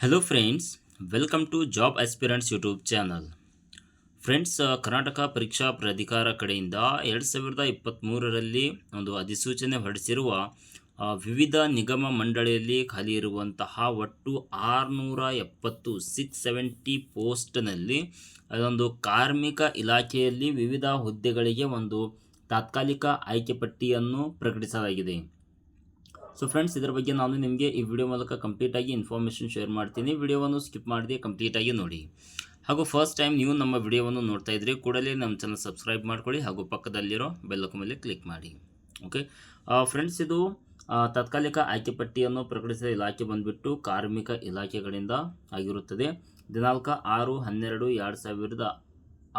Hello friends welcome to job aspirants YouTube channel friends Karnataka ಪರೀಕ್ಷಾ ಪ್ರಾಧಿಕಾರ ಕಡೆಯಿಂದ ಎರಡು ಸಾವಿರದ ಇಪ್ಪತ್ತ್ಮೂರರಲ್ಲಿ ಒಂದು ಅಧಿಸೂಚನೆ ಹೊರಡಿಸಿರುವ ವಿವಿಧ ನಿಗಮ ಮಂಡಳಿಯಲ್ಲಿ ಖಾಲಿ ಇರುವಂತಹ ಒಟ್ಟು ಆರುನೂರ ಎಪ್ಪತ್ತು ಸಿಕ್ಸ್ ಸೆವೆಂಟಿ ಪೋಸ್ಟ್ನಲ್ಲಿ ಅದೊಂದು ಕಾರ್ಮಿಕ ಇಲಾಖೆಯಲ್ಲಿ ವಿವಿಧ ಹುದ್ದೆಗಳಿಗೆ ಒಂದು ತಾತ್ಕಾಲಿಕ ಆಯ್ಕೆ ಪಟ್ಟಿಯನ್ನು ಪ್ರಕಟಿಸಲಾಗಿದೆ. ಸೊ ಫ್ರೆಂಡ್ಸ್ ಇದರ ಬಗ್ಗೆ ನಾನು ನಿಮಗೆ ಈ ವಿಡಿಯೋ ಮೂಲಕ ಕಂಪ್ಲೀಟಾಗಿ ಇನ್ಫಾರ್ಮೇಷನ್ ಶೇರ್ ಮಾಡ್ತೀನಿ. ವಿಡಿಯೋವನ್ನು ಸ್ಕಿಪ್ ಮಾಡಿದೆ ಕಂಪ್ಲೀಟಾಗಿ ನೋಡಿ. ಹಾಗೂ ಫಸ್ಟ್ ಟೈಮ್ ನೀವು ನಮ್ಮ ವಿಡಿಯೋವನ್ನು ನೋಡ್ತಾ ಇದ್ರೆ ಕೂಡಲೇ ನಮ್ಮ ಚಾನಲ್ ಸಬ್ಸ್ಕ್ರೈಬ್ ಮಾಡ್ಕೊಳ್ಳಿ ಹಾಗೂ ಪಕ್ಕದಲ್ಲಿರೋ ಬೆಲ್ಲಕ ಮೇಲೆ ಕ್ಲಿಕ್ ಮಾಡಿ. ಓಕೆ ಫ್ರೆಂಡ್ಸ್ ಇದು ತಾತ್ಕಾಲಿಕ ಆಯ್ಕೆ ಪಟ್ಟಿಯನ್ನು ಪ್ರಕಟಿಸಿದ ಇಲಾಖೆ ಬಂದುಬಿಟ್ಟು ಕಾರ್ಮಿಕ ಇಲಾಖೆಗಳಿಂದ ಆಗಿರುತ್ತದೆ. ದಿನಾಂಕ ಆರು ಹನ್ನೆರಡು ಎರಡು ಸಾವಿರದ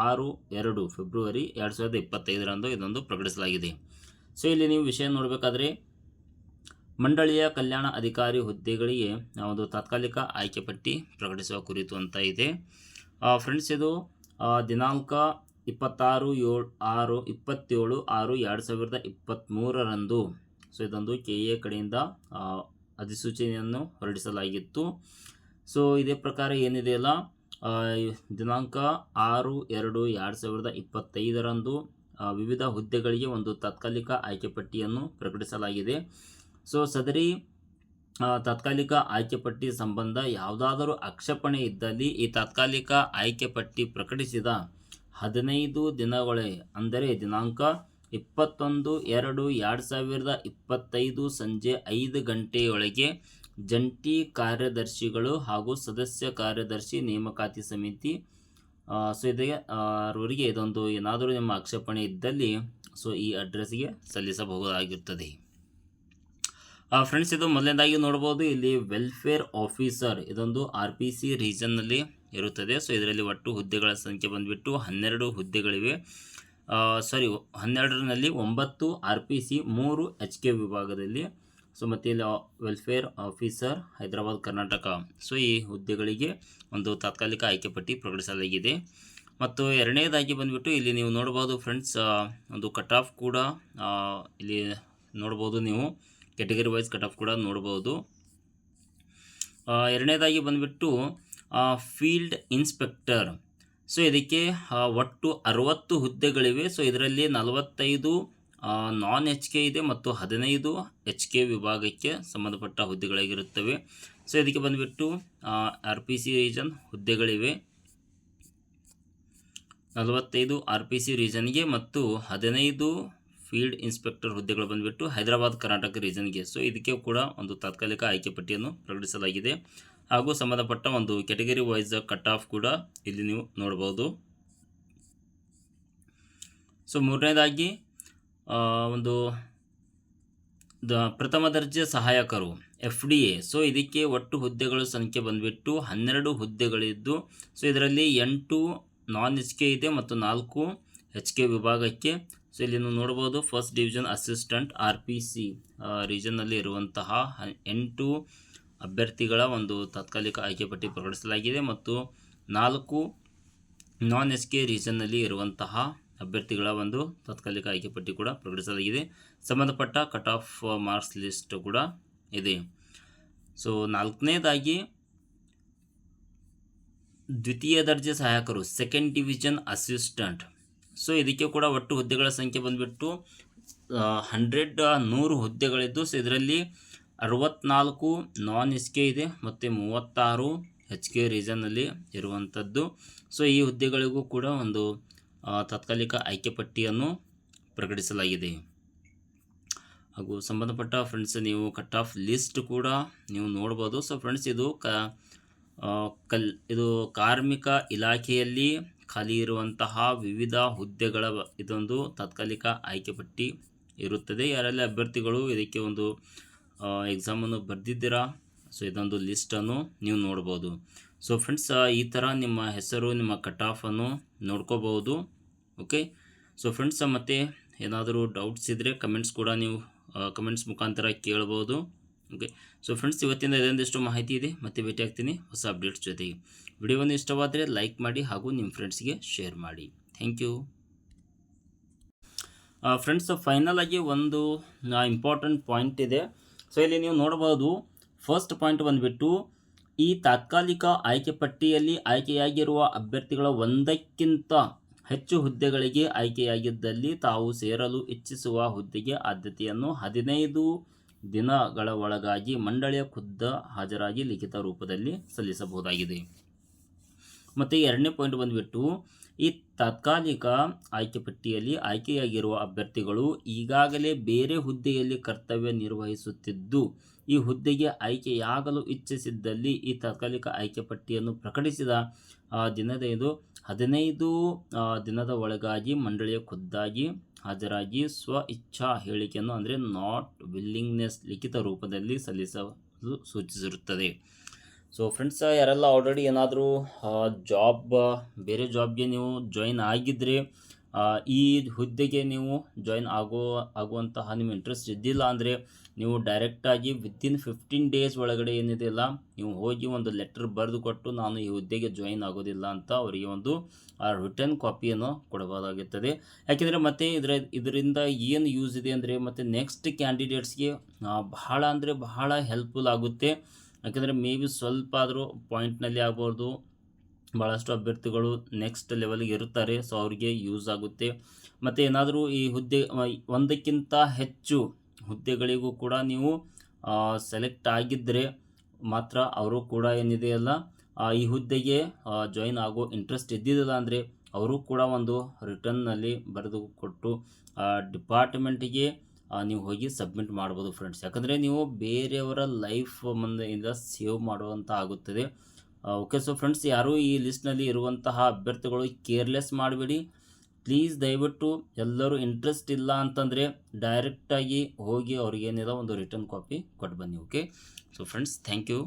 ಆರು ಎರಡು ಫೆಬ್ರವರಿ ಎರಡು ಸಾವಿರದ ಇಪ್ಪತ್ತೈದರಂದು ಇದೊಂದು ಪ್ರಕಟಿಸಲಾಗಿದೆ. ಸೊ ಇಲ್ಲಿ ನೀವು ವಿಷಯ ನೋಡಬೇಕಾದ್ರೆ ಮಂಡಳಿಯ ಕಲ್ಯಾಣ ಅಧಿಕಾರಿ ಹುದ್ದೆಗಳಿಗೆ ಒಂದು ತಾತ್ಕಾಲಿಕ ಆಯ್ಕೆ ಪಟ್ಟಿ ಪ್ರಕಟಿಸುವ ಕುರಿತು ಅಂತ ಇದೆ. ಫ್ರೆಂಡ್ಸ್ ಇದು ದಿನಾಂಕ ಇಪ್ಪತ್ತಾರು ಏಳು, ಆರು, ಇಪ್ಪತ್ತೇಳು, ಆರು, ಎರಡು ಸಾವಿರದ ಇಪ್ಪತ್ತ್ಮೂರರಂದು ಸೊ ಇದೊಂದು ಕೆ ಎ ಕಡೆಯಿಂದ ಅಧಿಸೂಚನೆಯನ್ನು ಹೊರಡಿಸಲಾಗಿತ್ತು. ಸೊ ಇದೇ ಪ್ರಕಾರ ಏನಿದೆಯಲ್ಲ ದಿನಾಂಕ ಆರು, ಎರಡು ಎರಡು ಸಾವಿರದ ಇಪ್ಪತ್ತೈದರಂದು ವಿವಿಧ ಹುದ್ದೆಗಳಿಗೆ ಒಂದು ತಾತ್ಕಾಲಿಕ ಆಯ್ಕೆ ಪಟ್ಟಿಯನ್ನು ಪ್ರಕಟಿಸಲಾಗಿದೆ. ಸೊ ಸದರಿ ತಾತ್ಕಾಲಿಕ ಆಯ್ಕೆ ಪಟ್ಟಿ ಸಂಬಂಧ ಯಾವುದಾದರೂ ಆಕ್ಷೇಪಣೆ ಇದ್ದಲ್ಲಿ ಈ ತಾತ್ಕಾಲಿಕ ಆಯ್ಕೆ ಪಟ್ಟಿ ಪ್ರಕಟಿಸಿದ ಹದಿನೈದು ದಿನಗಳೇ, ಅಂದರೆ ದಿನಾಂಕ ಇಪ್ಪತ್ತೊಂದು ಎರಡು ಎರಡು ಸಾವಿರದ ಇಪ್ಪತ್ತೈದು ಸಂಜೆ ಐದು ಗಂಟೆಯೊಳಗೆ ಜಂಟಿ ಕಾರ್ಯದರ್ಶಿಗಳು ಹಾಗೂ ಸದಸ್ಯ ಕಾರ್ಯದರ್ಶಿ ನೇಮಕಾತಿ ಸಮಿತಿ ಸೊ ಇದಕ್ಕೆ ಅವರಿಗೆ ಇದೊಂದು ಏನಾದರೂ ನಿಮ್ಮ ಆಕ್ಷೇಪಣೆ ಇದ್ದಲ್ಲಿ, ಸೊ ಈ ಅಡ್ರೆಸ್ಗೆ ಸಲ್ಲಿಸಬಹುದಾಗಿರುತ್ತದೆ. ಫ್ರೆಂಡ್ಸ್ ಇದು ಮೊದಲನೇದಾಗಿ ನೋಡ್ಬೋದು. ಇಲ್ಲಿ ವೆಲ್ಫೇರ್ ಆಫೀಸರ್ ಇದೊಂದು ಆರ್ ಪಿ ಸಿ ರೀಜನ್ನಲ್ಲಿ ಇರುತ್ತದೆ. ಸೊ ಇದರಲ್ಲಿ ಒಟ್ಟು ಹುದ್ದೆಗಳ ಸಂಖ್ಯೆ ಬಂದುಬಿಟ್ಟು ಹನ್ನೆರಡು ಹುದ್ದೆಗಳಿವೆ. ಸಾರಿ ಹನ್ನೆರಡರಲ್ಲಿ ಒಂಬತ್ತು ಆರ್ ಪಿ ಸಿ ಮೂರು ಎಚ್ ಕೆ ವಿಭಾಗದಲ್ಲಿ. ಸೊ ಮತ್ತು ಇಲ್ಲಿ welfare officer Hyderabad, Karnataka. So ಈ ಹುದ್ದೆಗಳಿಗೆ ಒಂದು ತಾತ್ಕಾಲಿಕ ಆಯ್ಕೆ ಪಟ್ಟಿ ಪ್ರಕಟಿಸಲಾಗಿದೆ. ಮತ್ತು ಎರಡನೇದಾಗಿ ಬಂದುಬಿಟ್ಟು ಇಲ್ಲಿ ನೀವು ನೋಡ್ಬೋದು ಫ್ರೆಂಡ್ಸ್ ಒಂದು ಕಟ್ ಆಫ್ ಕೂಡ ಇಲ್ಲಿ ನೋಡ್ಬೋದು ನೀವು. ಕೆಟಗರಿ ವೈಸ್ ಕಟ್ ಆಫ್ ಕೂಡ ನೋಡ್ಬೋದು. ಎರಡನೇದಾಗಿ ಬಂದುಬಿಟ್ಟು ಫೀಲ್ಡ್ ಇನ್ಸ್ಪೆಕ್ಟರ್ ಸೊ ಇದಕ್ಕೆ ಒಟ್ಟು ಅರವತ್ತು ಹುದ್ದೆಗಳಿವೆ. ಸೊ ಇದರಲ್ಲಿ ನಲವತ್ತೈದು ನಾನ್ ಎಚ್ ಕೆ ಇದೆ ಮತ್ತು ಹದಿನೈದು ಎಚ್ ಕೆ ವಿಭಾಗಕ್ಕೆ ಸಂಬಂಧಪಟ್ಟ ಹುದ್ದೆಗಳಾಗಿರುತ್ತವೆ. ಸೊ ಇದಕ್ಕೆ ಬಂದುಬಿಟ್ಟು ಆರ್ ಪಿ ಸಿ ರೀಜನ್ ಹುದ್ದೆಗಳಿವೆ. ನಲವತ್ತೈದು ಆರ್ ಪಿ ಸಿ ರೀಜನ್ಗೆ ಮತ್ತು ಹದಿನೈದು ಫೀಲ್ಡ್ ಇನ್ಸ್ಪೆಕ್ಟರ್ ಹುದ್ದೆಗಳು ಬಂದುಬಿಟ್ಟು ಹೈದರಾಬಾದ್, ಕರ್ನಾಟಕ ರೀಜನ್ಗೆ. ಸೊ, ಇದಕ್ಕೆ ಕೂಡ ಒಂದು ತಾತ್ಕಾಲಿಕ ಆಯ್ಕೆ ಪಟ್ಟಿಯನ್ನು ಪ್ರಕಟಿಸಲಾಗಿದೆ. ಹಾಗೂ ಸಂಬಂಧಪಟ್ಟ ಒಂದು ಕೆಟಗರಿ ವೈಸ್ ಕಟ್ ಆಫ್ ಕೂಡ ಇಲ್ಲಿ ನೀವು ನೋಡ್ಬೋದು. ಸೊ, ಮೂರನೇದಾಗಿ ಒಂದು ದ ಪ್ರಥಮ ದರ್ಜೆ ಸಹಾಯಕರು, ಎಫ್ ಡಿ ಎ. ಸೊ, ಇದಕ್ಕೆ ಒಟ್ಟು ಹುದ್ದೆಗಳ ಸಂಖ್ಯೆ ಬಂದುಬಿಟ್ಟು ಹನ್ನೆರಡು ಹುದ್ದೆಗಳಿದ್ದು, ಸೊ, ಇದರಲ್ಲಿ ಎಂಟು ನಾನ್ ಎಚ್ ಕೆ ಇದೆ ಮತ್ತು ನಾಲ್ಕು ಎಚ್ ಕೆ ವಿಭಾಗಕ್ಕೆ ಸೊ ಇಲ್ಲಿ ನೀವು ನೋಡ್ಬೋದು first division assistant R P C ರೀಜನ್ನಲ್ಲಿ ಇರುವಂತಹ ಎಂಟು ಅಭ್ಯರ್ಥಿಗಳ ಒಂದು ತಾತ್ಕಾಲಿಕ ಆಯ್ಕೆ ಪಟ್ಟಿ ಪ್ರಕಟಿಸಲಾಗಿದೆ ಮತ್ತು ನಾಲ್ಕು ನಾನ್ ಎಸ್ ಕೆ ರೀಜನ್ನಲ್ಲಿ ಇರುವಂತಹ ಅಭ್ಯರ್ಥಿಗಳ ಒಂದು ತಾತ್ಕಾಲಿಕ ಆಯ್ಕೆ ಪಟ್ಟಿ ಕೂಡ ಪ್ರಕಟಿಸಲಾಗಿದೆ. ಸಂಬಂಧಪಟ್ಟ ಕಟ್ ಆಫ್ ಮಾರ್ಕ್ಸ್ ಲಿಸ್ಟ್ ಕೂಡ ಇದೆ. ಸೊ ನಾಲ್ಕನೇದಾಗಿ ದ್ವಿತೀಯ ದರ್ಜೆ ಸಹಾಯಕರು ಸೆಕೆಂಡ್ ಡಿವಿಷನ್ ಅಸಿಸ್ಟೆಂಟ್ ಸೊ ಇದಕ್ಕೆ ಕೂಡ ಒಟ್ಟು ಹುದ್ದೆಗಳ ಸಂಖ್ಯೆ ಬಂದುಬಿಟ್ಟು ಹಂಡ್ರೆಡ್ ನೂರು ಹುದ್ದೆಗಳಿದ್ದು ಸೊ ಇದರಲ್ಲಿ ಅರವತ್ನಾಲ್ಕು ನಾನ್ ಎಚ್ ಕೆ ಇದೆ ಮತ್ತು ಮೂವತ್ತಾರು ಎಚ್ ಕೆ ರೀಜನ್ನಲ್ಲಿ ಇರುವಂಥದ್ದು ಸೊ ಈ ಹುದ್ದೆಗಳಿಗೂ ಕೂಡ ಒಂದು ತಾತ್ಕಾಲಿಕ ಆಯ್ಕೆ ಪಟ್ಟಿಯನ್ನು ಪ್ರಕಟಿಸಲಾಗಿದೆ. ಹಾಗೂ ಸಂಬಂಧಪಟ್ಟ ಫ್ರೆಂಡ್ಸ್ ನೀವು ಕಟ್ ಆಫ್ ಲಿಸ್ಟ್ ಕೂಡ ನೀವು ನೋಡ್ಬೋದು. ಸೊ ಫ್ರೆಂಡ್ಸ್ ಇದು ಕ ಕಲ್, ಇದು ಕಾರ್ಮಿಕ ಇಲಾಖೆಯಲ್ಲಿ ಖಾಲಿ ಇರುವಂತಹ ವಿವಿಧ ಹುದ್ದೆಗಳ ಇದೊಂದು ತಾತ್ಕಾಲಿಕ ಆಯ್ಕೆ ಪಟ್ಟಿ ಇರುತ್ತದೆ. ಯಾರೆಲ್ಲ ಅಭ್ಯರ್ಥಿಗಳು ಇದಕ್ಕೆ ಒಂದು ಎಕ್ಸಾಮನ್ನು ಬರೆದಿದ್ದೀರಾ? ಸೊ ಇದೊಂದು ಲಿಸ್ಟನ್ನು ನೀವು ನೋಡ್ಬೋದು. ಸೊ ಫ್ರೆಂಡ್ಸ್ ಈ ಥರ ನಿಮ್ಮ ಹೆಸರು, ನಿಮ್ಮ ಕಟ್ ಆಫನ್ನು ನೋಡ್ಕೋಬಹುದು. ಓಕೆ ಸೊ ಫ್ರೆಂಡ್ಸ್ ಮತ್ತೆ ಏನಾದರೂ ಡೌಟ್ಸ್ ಇದ್ದರೆ ಕಮೆಂಟ್ಸ್ ಕೂಡ ನೀವು ಕಮೆಂಟ್ಸ್ ಮುಖಾಂತರ ಕೇಳ್ಬೋದು. ಓಕೆ ಸೊ ಫ್ರೆಂಡ್ಸ್ ಇವತ್ತಿಂದ ಇದೊಂದಿಷ್ಟು ಮಾಹಿತಿ ಇದೆ. ಮತ್ತೆ ಭೇಟಿ ಆಗ್ತೀನಿ ಹೊಸ ಅಪ್ಡೇಟ್ಸ್ ಜೊತೆಗೆ. ವಿಡಿಯೋವನ್ನು ಇಷ್ಟವಾದರೆ ಲೈಕ್ ಮಾಡಿ ಹಾಗೂ ನಿಮ್ಮ ಫ್ರೆಂಡ್ಸ್ಗೆ ಶೇರ್ ಮಾಡಿ. ಥ್ಯಾಂಕ್ ಯು ಫ್ರೆಂಡ್ಸ್ ಫೈನಲ್ ಆಗಿ ಒಂದು ಇಂಪಾರ್ಟೆಂಟ್ ಪಾಯಿಂಟ್ ಇದೆ. ಸೊ ಇಲ್ಲಿ ನೀವು ನೋಡಬಹುದು ಫಸ್ಟ್ ಪಾಯಿಂಟ್ ಬಂದುಬಿಟ್ಟು ಈ ತಾತ್ಕಾಲಿಕ ಆಯ್ಕೆ ಪಟ್ಟಿಯಲ್ಲಿ ಆಯ್ಕೆಯಾಗಿರುವ ಅಭ್ಯರ್ಥಿಗಳ ಒಂದಕ್ಕಿಂತ ಹೆಚ್ಚು ಹುದ್ದೆಗಳಿಗೆ ಆಯ್ಕೆಯಾಗಿದ್ದಲ್ಲಿ ತಾವು ಸೇರಲು ಇಚ್ಛಿಸುವ ಹುದ್ದೆಗೆ ಆದ್ಯತೆಯನ್ನು ಹದಿನೈದು ದಿನಗಳ ಒಳಗಾಗಿ ಮಂಡಳಿಯ ಖುದ್ದ ಹಾಜರಾಗಿ ಲಿಖಿತ ರೂಪದಲ್ಲಿ ಸಲ್ಲಿಸಬಹುದಾಗಿದೆ. ಮತ್ತು ಎರಡನೇ ಪಾಯಿಂಟ್ ಬಂದುಬಿಟ್ಟು, ಈ ತಾತ್ಕಾಲಿಕ ಆಯ್ಕೆ ಪಟ್ಟಿಯಲ್ಲಿ ಆಯ್ಕೆಯಾಗಿರುವ ಅಭ್ಯರ್ಥಿಗಳು ಈಗಾಗಲೇ ಬೇರೆ ಹುದ್ದೆಯಲ್ಲಿ ಕರ್ತವ್ಯ ನಿರ್ವಹಿಸುತ್ತಿದ್ದು, ಈ ಹುದ್ದೆಗೆ ಆಯ್ಕೆಯಾಗಲು ಇಚ್ಛಿಸಿದ್ದಲ್ಲಿ ಈ ತಾತ್ಕಾಲಿಕ ಆಯ್ಕೆ ಪಟ್ಟಿಯನ್ನು ಪ್ರಕಟಿಸಿದ ದಿನದ ಇದು ಹದಿನೈದು ದಿನದ ಒಳಗಾಗಿ ಮಂಡಳಿಯ ಖುದ್ದಾಗಿ ಹಾಜರಾಗಿ ಸ್ವ ಇಚ್ಛಾ ಹೇಳಿಕೆಯನ್ನು ಅಂದರೆ ನಾಟ್ ವಿಲ್ಲಿಂಗ್ನೆಸ್ ಲಿಖಿತ ರೂಪದಲ್ಲಿ ಸಲ್ಲಿಸಲು ಸೂಚಿಸಿರುತ್ತದೆ. ಸೊ ಫ್ರೆಂಡ್ಸ್ ಯಾರೆಲ್ಲ ಆಲ್ರೆಡಿ ಏನಾದರೂ ಜಾಬ್ ಬೇರೆ ಜಾಬ್ಗೆ ನೀವು ಜಾಯಿನ್ ಆಗಿದ್ದರೆ ಈ ಹುದ್ದೆಗೆ ನೀವು ಜಾಯಿನ್ ಆಗೋ, ಆಗುವಂತಹ ನಿಮ್ಮ ಇಂಟ್ರೆಸ್ಟ್ ಇದ್ದಿಲ್ಲ ಅಂದರೆ ನೀವು ಡೈರೆಕ್ಟಾಗಿ ವಿತಿನ್ ಫಿಫ್ಟೀನ್ ಡೇಸ್ ಒಳಗಡೆ ಏನಿದೆಯಲ್ಲ ನೀವು ಹೋಗಿ ಒಂದು ಲೆಟರ್ ಬರೆದು ಕೊಟ್ಟು ನಾನು ಈ ಹುದ್ದೆಗೆ ಜಾಯಿನ್ ಆಗೋದಿಲ್ಲ ಅಂತ ಅವರಿಗೆ ಒಂದು ರಿಟರ್ನ್ ಕಾಪಿಯನ್ನು ಕೊಡಬಹುದಾಗುತ್ತದೆ ಯಾಕೆಂದರೆ ಮತ್ತೆ ಇದರ, ಇದರಿಂದ ಏನು ಯೂಸ್ ಇದೆ ಅಂದರೆ ಮತ್ತು ನೆಕ್ಸ್ಟ್ ಕ್ಯಾಂಡಿಡೇಟ್ಸ್ಗೆ ಬಹಳ ಅಂದರೆ ಬಹಳ ಹೆಲ್ಪ್ಫುಲ್ ಆಗುತ್ತೆ. ಯಾಕೆಂದರೆ ಮೇ ಬಿ ಸ್ವಲ್ಪ ಆದರೂ ಪಾಯಿಂಟ್ನಲ್ಲಿ ಆಗ್ಬೋದು ಭಾಳಷ್ಟು ಅಭ್ಯರ್ಥಿಗಳು ನೆಕ್ಸ್ಟ್ ಲೆವೆಲ್ಗೆ ಇರ್ತಾರೆ ಸೊ ಅವರಿಗೆ ಯೂಸ್ ಆಗುತ್ತೆ. ಮತ್ತು ಏನಾದರೂ ಈ ಹುದ್ದೆ ಒಂದಕ್ಕಿಂತ ಹೆಚ್ಚು ಹುದ್ದೆಗಳಿಗೂ ಕೂಡ ನೀವು ಸೆಲೆಕ್ಟ್ ಆಗಿದ್ದರೆ ಮಾತ್ರ ಅವರು ಕೂಡ ಏನಿದೆಯಲ್ಲ ಈ ಹುದ್ದೆಗೆ ಜಾಯಿನ್ ಆಗೋ ಇಂಟ್ರೆಸ್ಟ್ ಇದ್ದಿದ್ದಿಲ್ಲ ಅಂದರೆ ಅವರು ಕೂಡ ಒಂದು ರಿಟರ್ನ್ನಲ್ಲಿ ಬರೆದು ಕೊಟ್ಟು ಡಿಪಾರ್ಟ್ಮೆಂಟಿಗೆ ನೀವು ಹೋಗಿ ಸಬ್ಮಿಟ್ ಮಾಡ್ಬೋದು ಫ್ರೆಂಡ್ಸ್ ಯಾಕಂದರೆ ನೀವು ಬೇರೆಯವರ ಲೈಫ್ ಮುಂದೆಯಿಂದ ಸೇವ್ ಮಾಡುವಂಥ ಆಗುತ್ತದೆ. ಓಕೆ ಸೊ ಫ್ರೆಂಡ್ಸ್ ಯಾರೂ ಈ ಲಿಸ್ಟ್ನಲ್ಲಿ ಇರುವಂತಹ ಅಭ್ಯರ್ಥಿಗಳು ಕೇರ್ಲೆಸ್ ಮಾಡಬೇಡಿ. ಪ್ಲೀಸ್ ದಯವಿಟ್ಟು ಎಲ್ಲರೂ ಇಂಟ್ರೆಸ್ಟ್ ಇಲ್ಲ ಅಂತಂದರೆ ಡೈರೆಕ್ಟಾಗಿ ಹೋಗಿ ಅವ್ರಿಗೇನಿದೆ ಒಂದು ರಿಟರ್ನ್ ಕಾಪಿ ಕೊಟ್ಟು ಬನ್ನಿ okay so friends thank you